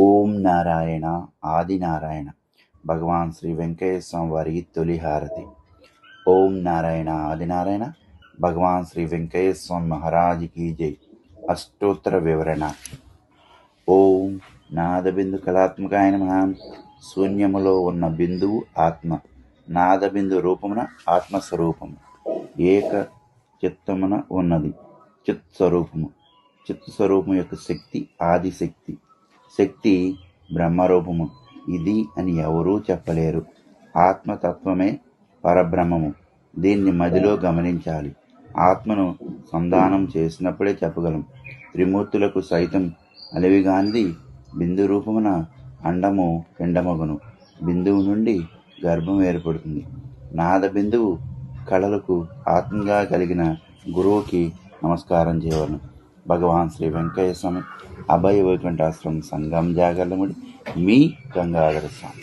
ఓం నారాయణ ఆదినారాయణ భగవాన్ శ్రీ వెంకయ్య స్వామి వారి తొలి హారతి. ఓం నారాయణ ఆదినారాయణ భగవాన్ శ్రీ వెంకటేశ్వర స్వామి కీ జై. అష్టోత్తర వివరణ. ఓం నాదబిందు కళాత్మకాయ నమ. శూన్యములో ఉన్న బిందువు ఆత్మ. నాదబిందు రూపమున ఆత్మస్వరూపము. ఏక చిత్తమున ఉన్నది. చిత్ స్వరూపము స్వరూపం యొక్క శక్తి ఆదిశక్తి శక్తి బ్రహ్మరూపము. ఇది అని ఎవరూ చెప్పలేరు. ఆత్మతత్వమే పరబ్రహ్మము. దీన్ని మదిలో గమనించాలి. ఆత్మను సంధానం చేసినప్పుడే చెప్పగలం. త్రిమూర్తులకు సైతం అలివిగాంది బిందు రూపమున అండము పిండమగును. బిందువు నుండి గర్భం ఏర్పడుతుంది. నాద బిందువు కళలకు ఆత్మగా కలిగిన గురువుకి నమస్కారం చేయవలను. భగవాన్ శ్రీ వెంకయ్య స్వామి అభయ వైకుంఠాశ్రమం సంగం జాగర్లముడి మీ గంగాధర స్వామి.